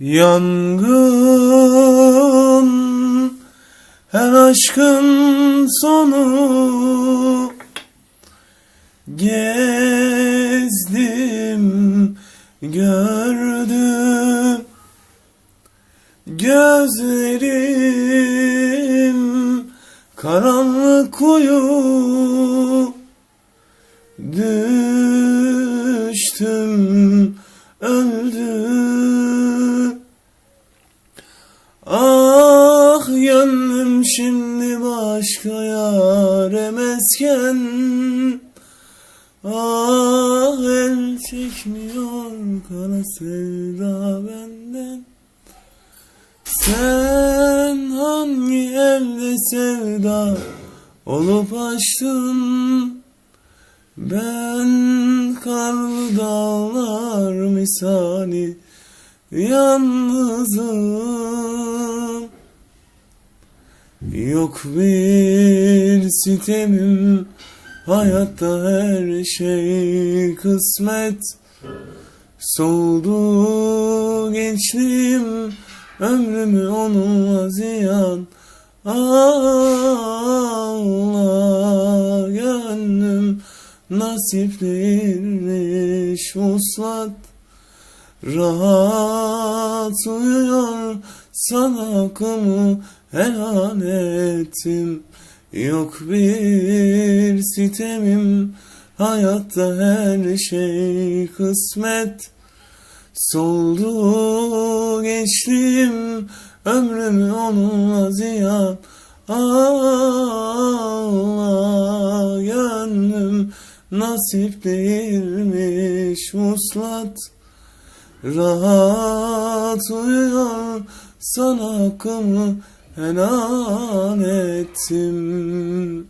Yangın her aşkın sonu. Gezdim gördüm. Gözlerim karanlık kuyu Düştüm öldüm Ah gönlüm şimdi başka emezken Ah el çekmiyor kara sevda benden. Sen hangi elde sevda olup açtın? Ben karlı dağlar misali yalnızım. Yok bir sitemim. Hayatta her şey kısmet. Soldu gençliğim. Ömrümü onunla ziyan. Allah gönlüm. Nasip değilmiş uslat Rahat uyuyor sana hakkımı helal ettim Yok bir sitemim hayatta her şey kısmet. Soldu gençliğim ömrümü onunla ziyan. Allah gönlüm nasip değilmiş muslat Rahat uyuyor sana hakkımı helal ettim